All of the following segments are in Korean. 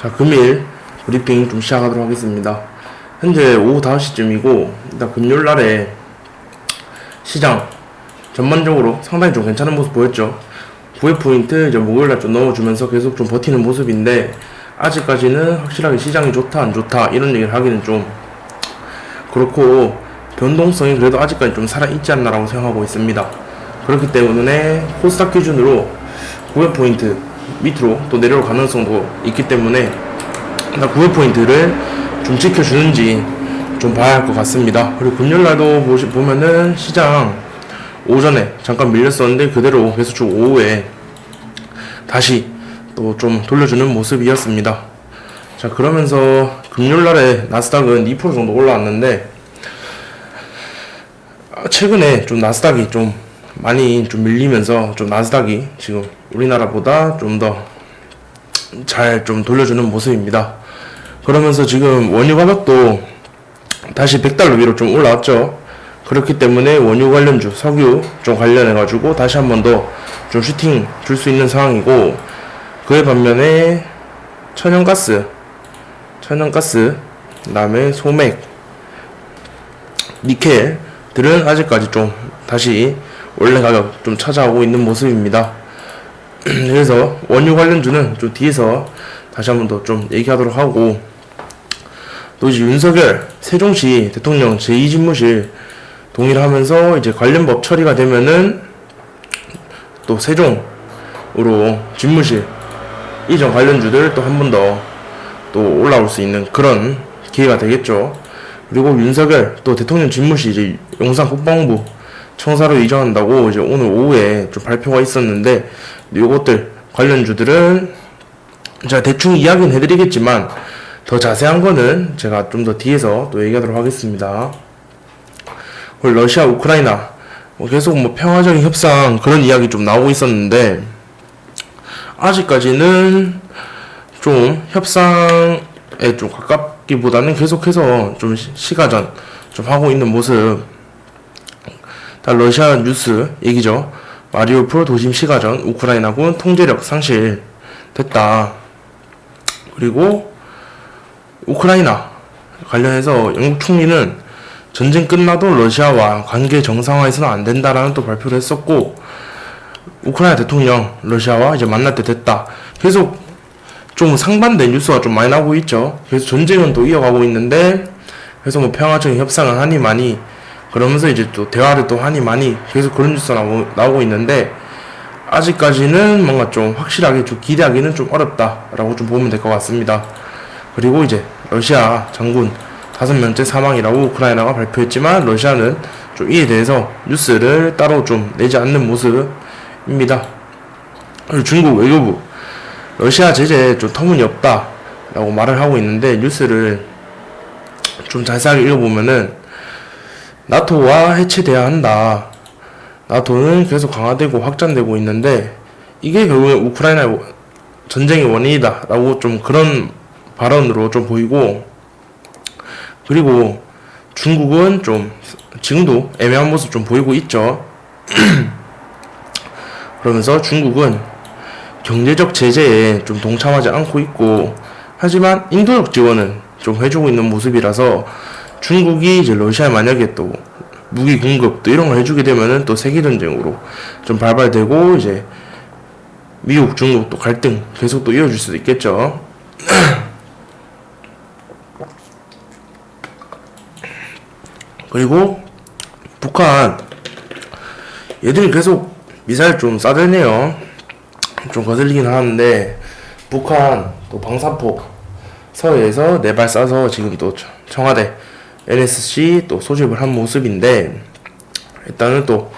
자, 금일 브리핑 좀 시작하도록 하겠습니다. 현재 오후 5시쯤이고, 일단 금요일 날에 시장 전반적으로 상당히 좀 괜찮은 모습 보였죠. 9회 포인트 이제 목요일 날좀 넣어주면서 계속 좀 버티는 모습인데, 아직까지는 확실하게 시장이 좋다, 안 좋다, 이런 얘기를 하기는 좀 그렇고, 변동성이 그래도 아직까지 좀 살아있지 않나라고 생각하고 있습니다. 그렇기 때문에 코스닥 기준으로 9회 포인트 밑으로 또 내려올 가능성도 있기 때문에 나 9회 포인트를 좀 지켜주는지 좀 봐야 할 것 같습니다. 그리고 금요일 날도 보시, 보면은 시장 오전에 잠깐 밀렸었는데 그대로 계속 쭉 오후에 다시 또 좀 돌려주는 모습이었습니다. 자 그러면서 금요일 날에 나스닥은 2% 정도 올라왔는데 아, 최근에 좀 나스닥이 좀 많이 좀 밀리면서 좀 나스닥이 지금 우리나라보다 좀 더 잘 좀 돌려주는 모습입니다. 그러면서 지금 원유 가격도 다시 100달러 위로 좀 올라왔죠. 그렇기 때문에 원유 관련주, 석유 좀 관련해 가지고 다시 한 번 더 좀 슈팅 줄 수 있는 상황이고 그에 반면에 천연가스, 천연가스, 그 다음에 소맥, 니켈들은 아직까지 좀 다시 원래 가격 좀 찾아오고 있는 모습입니다. 그래서 원유 관련주는 좀 뒤에서 다시 한번 더 좀 얘기하도록 하고 또 이제 윤석열 세종시 대통령 제2집무실 동의를 하면서 이제 관련 법 처리가 되면은 또 세종으로 집무실 이전 관련주들 또 한 번 더 또 올라올 수 있는 그런 기회가 되겠죠. 그리고 윤석열 또 대통령 집무실 이제 용산 국방부 청사로 이전한다고 이제 오늘 오후에 좀 발표가 있었는데 요것들 관련주들은 제가 대충 이야기는 해드리겠지만 더 자세한 거는 제가 좀 더 뒤에서 또 얘기하도록 하겠습니다. 러시아 우크라이나 뭐 계속 뭐 평화적인 협상 그런 이야기 좀 나오고 있었는데 아직까지는 좀 협상에 좀 가깝기보다는 계속해서 좀 시- 시가전 좀 하고 있는 모습 다 러시아 뉴스 얘기죠. 마리우폴 도심 시가전 우크라이나군 통제력 상실 됐다. 그리고 우크라이나 관련해서 영국 총리는 전쟁 끝나도 러시아와 관계 정상화해서는 안 된다라는 또 발표를 했었고 우크라이나 대통령 러시아와 이제 만날 때 됐다. 계속 좀 상반된 뉴스가 좀 많이 나오고 있죠. 그래서 전쟁은 또 이어가고 있는데 그래서 뭐 평화적인 협상을 하니 많이 그러면서 이제 또 대화를 또 하니 많이 계속 그런 뉴스가 나오, 나오고 있는데 아직까지는 뭔가 좀 확실하게 좀 기대하기는 좀 어렵다라고 좀 보면 될 것 같습니다. 그리고 이제 러시아 장군 다섯 명째 사망이라고 우크라이나가 발표했지만 러시아는 좀 이에 대해서 뉴스를 따로 좀 내지 않는 모습입니다. 그리고 중국 외교부 러시아 제재 좀 터무니없다라고 말을 하고 있는데 뉴스를 좀 자세하게 읽어보면은 나토와 해체돼야 한다. 나토는 계속 강화되고 확장되고 있는데 이게 결국에 우크라이나 전쟁의 원인이다라고 좀 그런 발언으로 좀 보이고 그리고 중국은 좀 지금도 애매한 모습 좀 보이고 있죠. 그러면서 중국은 경제적 제재에 좀 동참하지 않고 있고 하지만 인도적 지원은 좀 해주고 있는 모습이라서 중국이 이제 러시아에 만약에 또 무기 공급 또 이런 걸 해주게 되면은 또 세계 전쟁으로 좀 발발되고 이제 미국 중국 또 갈등 계속 또 이어질 수도 있겠죠. 그리고 북한 얘들이 계속 미사일 좀 쏴대네요. 좀 거슬리긴 하는데 북한 또 방사포 서해에서 네발 쏴서 지금 또 청와대 NSC 또 소집을 한 모습인데 일단은 또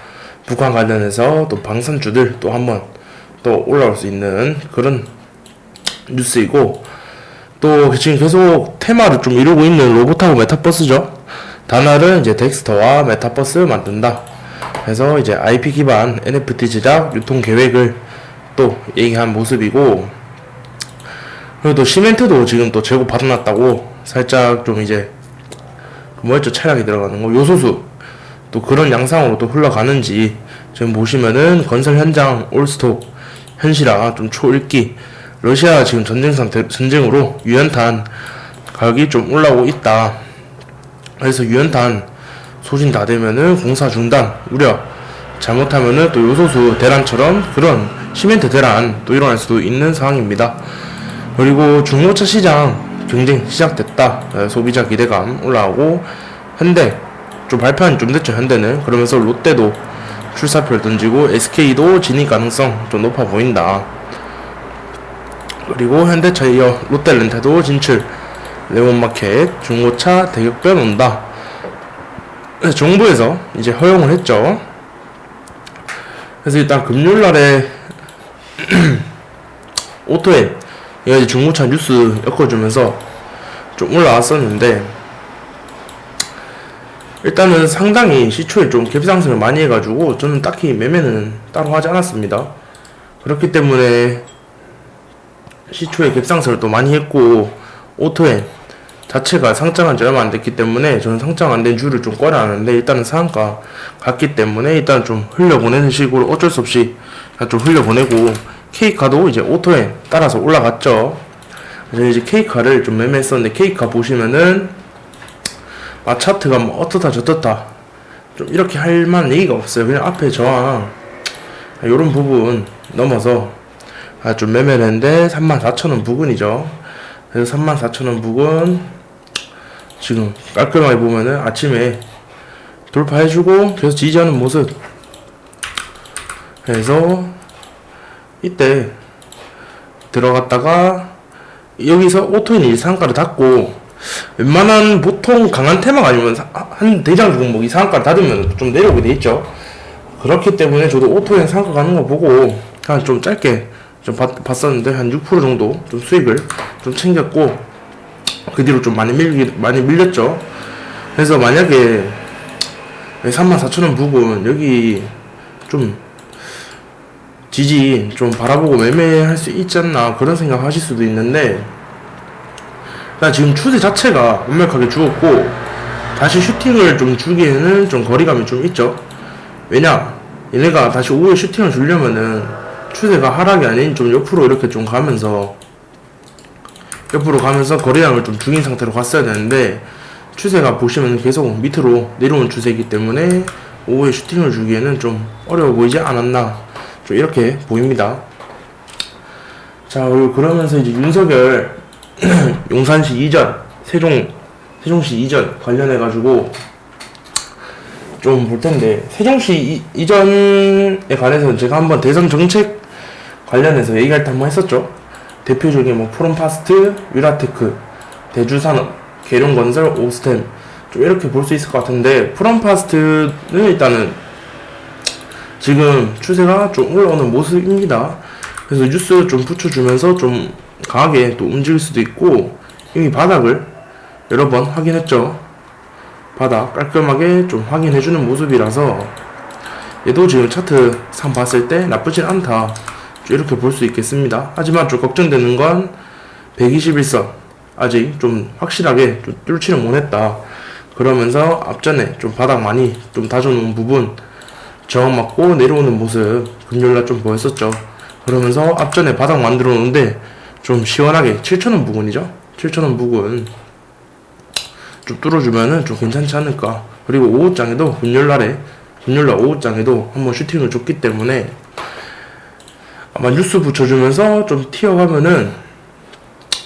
북한 관련해서 또 방산주들 또 한번 또 올라올 수 있는 그런 뉴스이고 또 지금 계속 테마를 좀 이루고 있는 로봇하고 메타버스죠. 단어는 이제 덱스터와 메타버스 만든다. 그래서 이제 IP 기반 NFT 제작 유통 계획을 또 얘기한 모습이고 그리고 또 시멘트도 지금 또 재고 받아놨다고 살짝 좀 이제 그 뭐였죠? 차량이 들어가는 거? 요소수. 또 그런 양상으로 또 흘러가는지 지금 보시면은 건설 현장 올스톱 현실화 좀 초읽기 러시아 지금 전쟁 상태 전쟁으로 유연탄 가격이 좀 올라오고 있다. 그래서 유연탄 소진 다 되면은 공사 중단 우려. 잘못하면은 또 요소수 대란처럼 그런 시멘트 대란 또 일어날 수도 있는 상황입니다. 그리고 중고차 시장 경쟁 시작됐다. 에, 소비자 기대감 올라오고 현대 좀 발표한 좀 됐죠 현대는 그러면서 롯데도 출사표를 던지고 SK도 진입 가능성 좀 높아 보인다. 그리고 현대차 이어 롯데렌트도 진출 레몬마켓 중고차 대격변 온다. 그래서 정부에서 이제 허용을 했죠. 그래서 일단 금요일날에 오토에 이거 중고차 뉴스 엮어주면서 좀 올라왔었는데 일단은 상당히 시초에 좀 갭상승을 많이 해가지고 저는 딱히 매매는 따로 하지 않았습니다. 그렇기 때문에 시초에 갭상승을 또 많이 했고 오토에 자체가 상장한 지 얼마 안 됐기 때문에 저는 상장 안 된 주를 좀 꺼려하는데 일단은 상한가 갔기 때문에 일단 좀 흘려보내는 식으로 어쩔 수 없이 좀 흘려보내고 K카도 이제 오토에 따라서 올라갔죠. 그래서 이제 K카를 좀 매매했었는데 K카 보시면은 아 차트가 뭐 어떻다 저떻다 좀 이렇게 할 만한 얘기가 없어요. 그냥 앞에 저항 요런 부분 넘어서 아 좀 매매를 했는데 34,000원 부근이죠. 그래서 34,000원 부근 지금 깔끔하게 보면은 아침에 돌파해주고 계속 지지하는 모습 그래서 이때 들어갔다가 여기서 오토인 상가를 닫고 웬만한 보통 강한 테마가 아니면 사- 한 대장 종목이 상가를 닫으면 좀 내려오게 돼 있죠 그렇기 때문에 저도 오토인 상가 가는 거 보고 그냥 좀 짧게 좀 봤, 봤었는데 한 6% 정도 좀 수익을 좀 챙겼고 그 뒤로 좀 많이 밀리 많이 밀렸죠. 그래서 만약에 34,000원 부분 여기 좀 지지 좀 바라보고 매매할 수 있지 않나 그런 생각 하실 수도 있는데 나 지금 추세 자체가 완벽하게 죽었고 다시 슈팅을 좀 주기에는 좀 거리감이 좀 있죠. 왜냐 얘네가 다시 오후에 슈팅을 주려면은 추세가 하락이 아닌 좀 옆으로 이렇게 좀 가면서 옆으로 가면서 거래량을 좀 죽인 상태로 갔어야 되는데 추세가 보시면 계속 밑으로 내려온 추세이기 때문에 오후에 슈팅을 주기에는 좀 어려워 보이지 않았나 좀 이렇게 보입니다. 자 그리고 그러면서 이제 윤석열 용산시 이전 세종 세종시 이전 관련해 가지고 좀 볼 텐데 세종시 이, 이전에 관해서 제가 한번 대선 정책 관련해서 얘기할 때 한번 했었죠. 대표적인 뭐 프롬파스트, 유라테크, 대주산업, 계룡건설, 오스템 좀 이렇게 볼 수 있을 것 같은데 프롬파스트는 일단은 지금 추세가 좀 올라오는 모습입니다. 그래서 뉴스 좀 붙여주면서 좀 강하게 또 움직일 수도 있고 여기 바닥을 여러 번 확인했죠. 바닥 깔끔하게 좀 확인해주는 모습이라서 얘도 지금 차트 상 봤을 때 나쁘진 않다. 이렇게 볼 수 있겠습니다. 하지만 좀 걱정되는 건 121선 아직 좀 확실하게 좀 뚫지는 못했다. 그러면서 앞전에 좀 바닥 많이 좀 다져놓은 부분 저항 맞고 내려오는 모습 금요일날 좀 보였었죠. 그러면서 앞전에 바닥 만들어 놓은데 좀 시원하게 7천원 부근이죠. 7천원 부근 좀 뚫어주면은 좀 괜찮지 않을까. 그리고 오후장에도 금요일날에 금요일날 오후장에도 한번 슈팅을 줬기 때문에 아마 뉴스 붙여주면서 좀 튀어가면은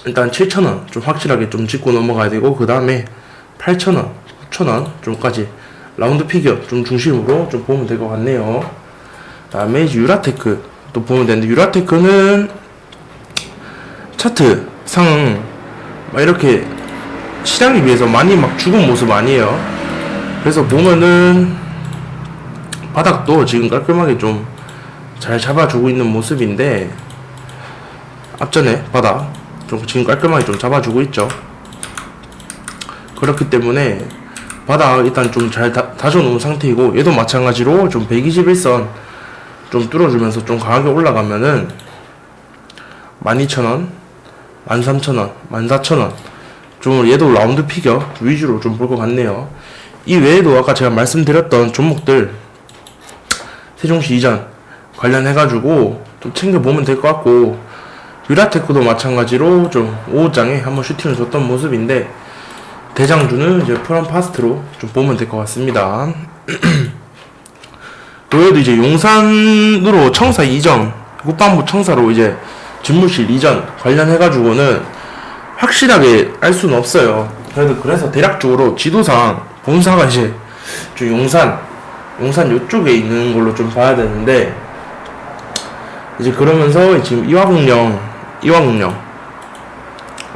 일단 7,000원 좀 확실하게 좀 짚고 넘어가야 되고 그 다음에 8,000원, 9,000원 좀까지 라운드 피겨 좀 중심으로 좀 보면 될 것 같네요. 다음에 유라테크 또 보면 되는데 유라테크는 차트 상막 이렇게 시장에 비해서 많이 막 죽은 모습 아니에요. 그래서 보면은 바닥도 지금 깔끔하게 좀 잘 잡아주고 있는 모습인데 앞전에 바닥 좀 지금 깔끔하게 좀 잡아주고 있죠. 그렇기 때문에 바닥 일단 좀 잘 다져놓은 상태이고 얘도 마찬가지로 좀 121선 좀 뚫어주면서 좀 강하게 올라가면은 12,000원, 13,000원, 14,000원 좀 얘도 라운드 피겨 위주로 좀 볼 것 같네요. 이 외에도 아까 제가 말씀드렸던 종목들 세종시 이전 관련해가지고 좀 챙겨보면 될 것 같고 유라테크도 마찬가지로 좀 5장에 한번 슈팅을 줬던 모습인데 대장주는 이제 프람 파스트로 좀 보면 될 것 같습니다. 그 외에도 이제 용산으로 청사 이전, 국방부 청사로 이제 집무실 이전 관련해가지고는 확실하게 알 수는 없어요. 그래도 그래서 대략적으로 지도상 본사가 이제 좀 용산, 용산 요쪽에 있는 걸로 좀 봐야 되는데 이제 그러면서 지금 이화공령, 이화공령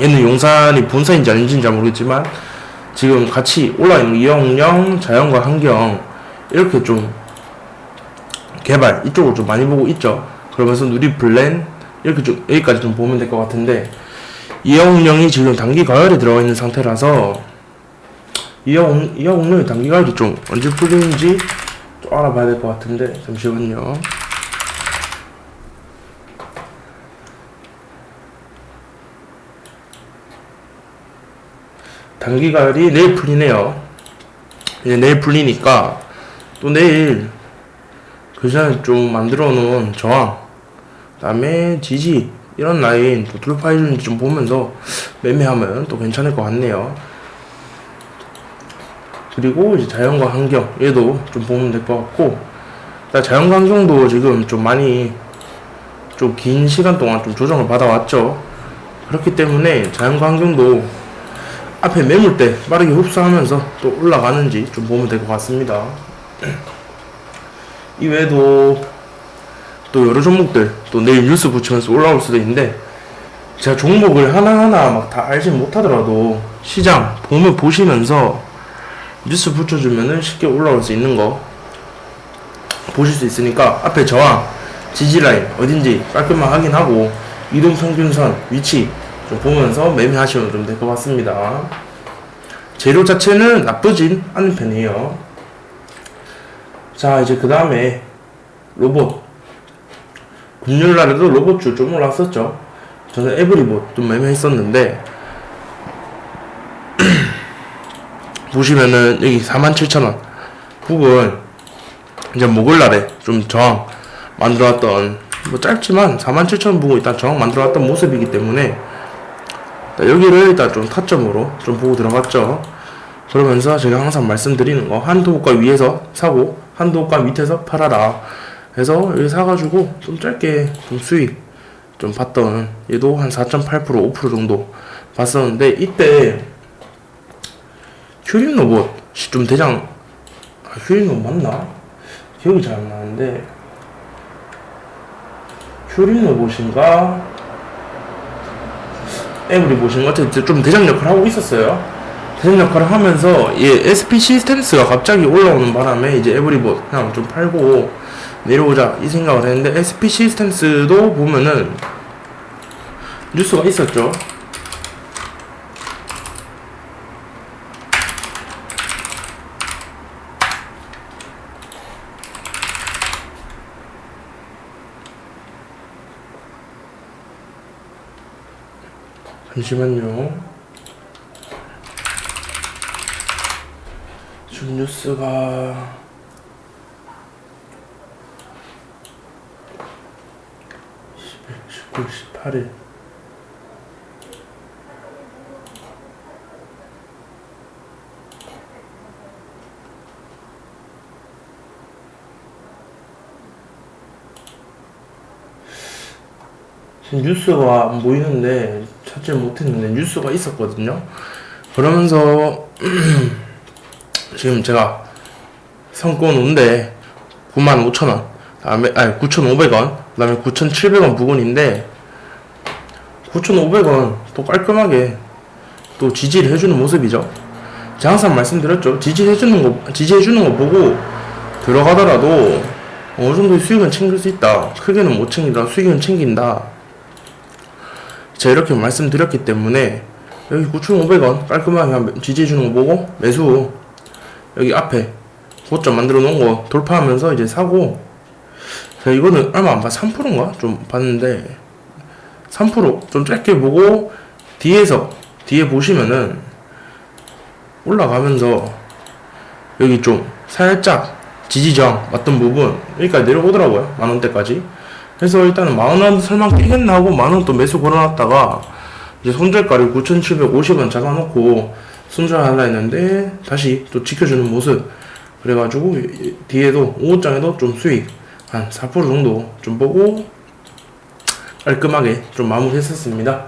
얘는 용산이 본사인지 아닌지는 잘 모르겠지만 지금 같이 올라와 있는 이화공령, 자연과 환경 이렇게 좀 개발 이쪽으로 좀 많이 보고 있죠. 그러면서 누리 플랜 이렇게 좀 여기까지 좀 보면 될 것 같은데 이화공령이 지금 단기 가열에 들어가 있는 상태라서 이화공령이 단기 가열이 좀 언제 풀리는지 좀 알아봐야 될 것 같은데 잠시만요. 단기 가열이 내일 풀리네요. 이제 내일 풀리니까 또 내일 그 전에 좀 만들어 놓은 저항, 그 다음에 지지 이런 라인 또 돌파해주는지 좀 보면서 매매하면 또 괜찮을 것 같네요. 그리고 이제 자연과 환경 얘도 좀 보면 될 것 같고 자연과 환경도 지금 좀 많이 좀 긴 시간 동안 좀 조정을 받아왔죠. 그렇기 때문에 자연과 환경도 앞에 매물대 빠르게 흡수하면서 또 올라가는지 좀 보면 될 것 같습니다. 이외에도 또 여러 종목들 또 내일 뉴스 붙이면서 올라올 수도 있는데 제가 종목을 하나하나 막 다 알지 못하더라도 시장 보면 보시면서 뉴스 붙여주면은 쉽게 올라올 수 있는 거 보실 수 있으니까 앞에 저항 지지라인 어딘지 깔끔하게 확인하고 이동평균선 위치 좀 보면서 매매하시면 좀 될 것 같습니다. 재료 자체는 나쁘진 않은 편이에요. 자, 이제 그 다음에 로봇. 금요일 날에도 로봇주 좀 올랐었죠. 저는 에브리봇 좀 매매했었는데, 보시면은 여기 47,000원 부분 이제 목요일 날에 좀 저항 만들어왔던 뭐 짧지만 47,000원 보고 일단 저항 만들어왔던 모습이기 때문에 여기를 일단 좀 타점으로 좀 보고 들어갔죠. 그러면서 제가 항상 말씀드리는 거 한도 호가 위에서 사고 한도 호가 밑에서 팔아라. 해서 여기 사가지고 좀 짧게 좀 수익 좀 봤던 얘도 한 4.8% 5% 정도 봤었는데 이때 휴림 로봇이 좀 대장 아, 휴림 로봇 맞나? 기억이 잘 안 나는데 휴림 로봇인가 에브리 보신가 어쨌든 좀 대장 역할을 하고 있었어요. 대장 역할을 하면서 얘 SP 시스템스가 갑자기 올라오는 바람에 이제 에브리봇 그냥 좀 팔고 내려오자 이 생각을 했는데 SP 시스템스도 보면은 뉴스가 있었죠. 잠시만요. 지금 뉴스가 19, 18일. 지금 뉴스가 안 보이는데 찾지 못했는데 뉴스가 있었거든요. 그러면서 지금 제가 성권 온데 95,000원, 다음에 아니 9,500원, 그다음에 9,700원 부근인데 9,500원 또 깔끔하게 또 지지를 해주는 모습이죠. 제가 항상 말씀드렸죠. 지지해주는 거 지지해주는 거 보고 들어가더라도 어느 정도의 수익은 챙길 수 있다. 크게는 못 챙긴다. 수익은 챙긴다. 제가 이렇게 말씀드렸기 때문에 여기 9,500원 깔끔하게 한 지지해주는 거 보고 매수 여기 앞에 고점 만들어 놓은 거 돌파하면서 이제 사고 제가 이거는 얼마 안 봐. 3%인가? 좀 봤는데 3%좀 짧게 보고 뒤에서 뒤에 보시면은 올라가면서 여기 좀 살짝 지지저항 맞던 부분 여기까지 내려오더라고요. 만 원대까지. 그래서 일단은 만원 설마 깨겠나 하고 만원 또 매수 걸어놨다가 이제 손절가를 9,750원 잡아놓고 손절하려 했는데 다시 또 지켜주는 모습 그래가지고 이- 뒤에도 5장에도 좀 수익 한 4% 정도 좀 보고 깔끔하게 좀 마무리했었습니다.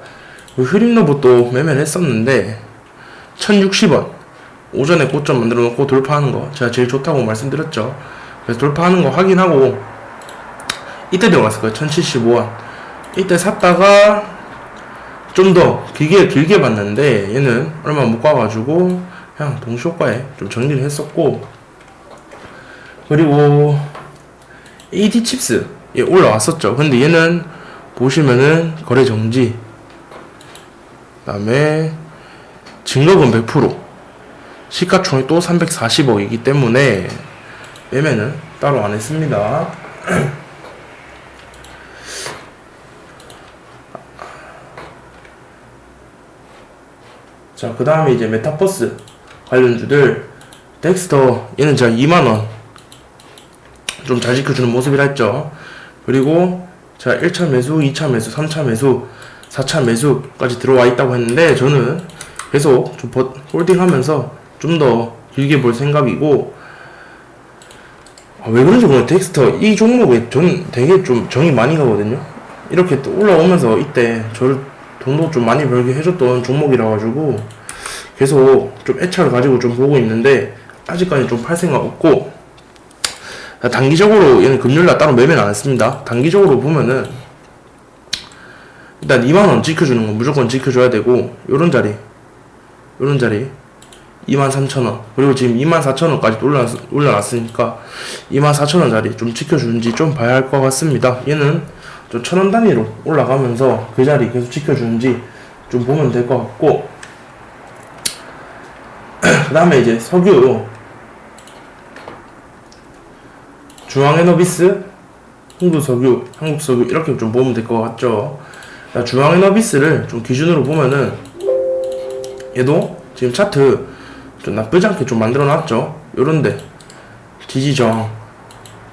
그 흐림로봇도 매매를 했었는데 1060원 오전에 고점 만들어 놓고 돌파하는 거 제가 제일 좋다고 말씀드렸죠. 그래서 돌파하는 거 확인하고 이때 들어갔을 거예요. 1075원. 이때 샀다가 좀 더 길게 길게 봤는데 얘는 얼마 못 가가지고 그냥 동시효과에 좀 정리를 했었고 그리고 AD 칩스 예 올라왔었죠. 근데 얘는 보시면은 거래 정지 그다음에 증거금 100% 시가총액 또 340억이기 때문에 매매는 따로 안 했습니다. 자, 그 다음에 이제 메타버스 관련주들 덱스터 얘는 제가 2만원 좀 잘 지켜주는 모습이라 했죠. 그리고 제가 1차 매수, 2차 매수, 3차 매수, 4차 매수까지 들어와 있다고 했는데 저는 계속 좀 버- 홀딩하면서 좀 더 길게 볼 생각이고 아, 왜 그런지 모르겠어요. 덱스터 이 종목에 저는 되게 좀 정이 많이 가거든요. 이렇게 또 올라오면서 이때 저를 돈도 좀 많이 벌게 해줬던 종목이라 가지고 계속 좀 애착을 가지고 좀 보고 있는데 아직까지 좀 팔 생각 없고 단기적으로 얘는 금요일날 따로 매매는 안 했습니다. 단기적으로 보면은 일단 2만원 지켜주는 건 무조건 지켜줘야 되고 요런 자리 요런 자리 23,000원 그리고 지금 24,000원까지 올라놨, 올라놨으니까 24,000원 자리 좀 지켜주는지 좀 봐야 할 것 같습니다. 얘는 좀 천 원 단위로 올라가면서 그 자리 계속 지켜주는지 좀 보면 될 것 같고 그 다음에 이제 석유. 중앙에너비스 흥부석유 한국석유 이렇게 좀 보면 될 것 같죠? 자, 중앙에너비스를 좀 기준으로 보면은 얘도 지금 차트 좀 나쁘지 않게 좀 만들어 놨죠? 요런데 지지 저항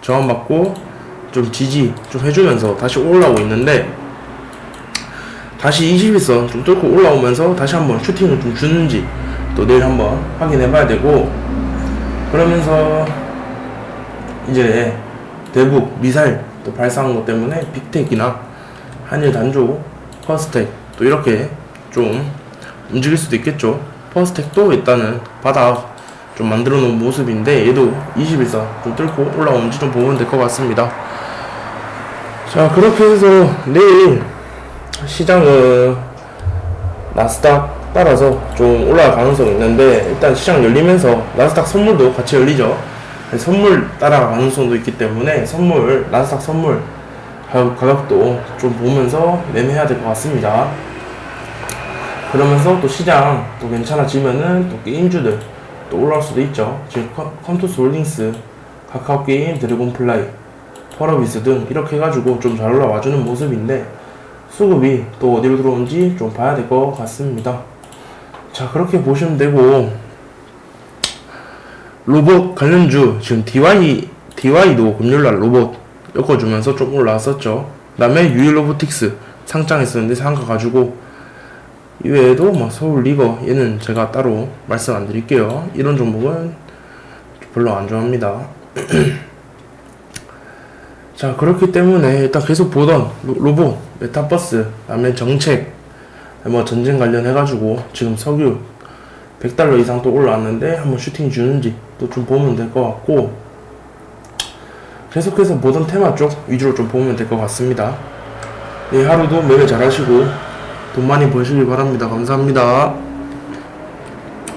저항 받고 좀 지지 좀 해주면서 다시 올라오고 있는데 다시 21선 좀 뚫고 올라오면서 다시 한번 슈팅을 좀 주는지 또 내일 한번 확인해 봐야 되고 그러면서 이제 대북 미사일 또 발사한 것 때문에 빅텍이나 한일 단조 퍼스텍 또 이렇게 좀 움직일 수도 있겠죠. 퍼스텍도 일단은 바닥 좀 만들어 놓은 모습인데 얘도 21선 좀 뚫고 올라오는지 좀 보면 될 것 같습니다 자 그렇게 해서 내일 시장은 나스닥 따라서 좀 올라갈 가능성이 있는데 일단 시장 열리면서 나스닥 선물도 같이 열리죠. 선물 따라갈 가능성도 있기 때문에 선물 나스닥 선물 가- 가격도 좀 보면서 매매해야 될 것 같습니다. 그러면서 또 시장 또 괜찮아지면은 또 게임주들 또 올라올 수도 있죠. 지금 컨- 컨토스 홀딩스 카카오 게임 드래곤 플라이 펄어비스 등 이렇게 해가지고 좀 잘 올라와주는 모습인데 수급이 또 어디로 들어오는지 좀 봐야 될 것 같습니다. 자 그렇게 보시면 되고 로봇 관련주 지금 DY DY도 금요일날 로봇 엮어주면서 좀 올라왔었죠. 그 다음에 유일 로보틱스 상장했었는데 상가 가지고 이외에도 뭐 서울 리거 얘는 제가 따로 말씀 안 드릴게요. 이런 종목은 별로 안 좋아합니다. 자 그렇기 때문에 일단 계속 보던 로- 로봇, 메타버스, 그다음에 정책, 뭐 전쟁 관련해 가지고 지금 석유 100달러 이상 또 올라왔는데 한번 슈팅 주는지 또 좀 보면 될 것 같고 계속해서 보던 테마 쪽 위주로 좀 보면 될 것 같습니다. 네 하루도 매매 잘하시고 돈 많이 버시길 바랍니다. 감사합니다.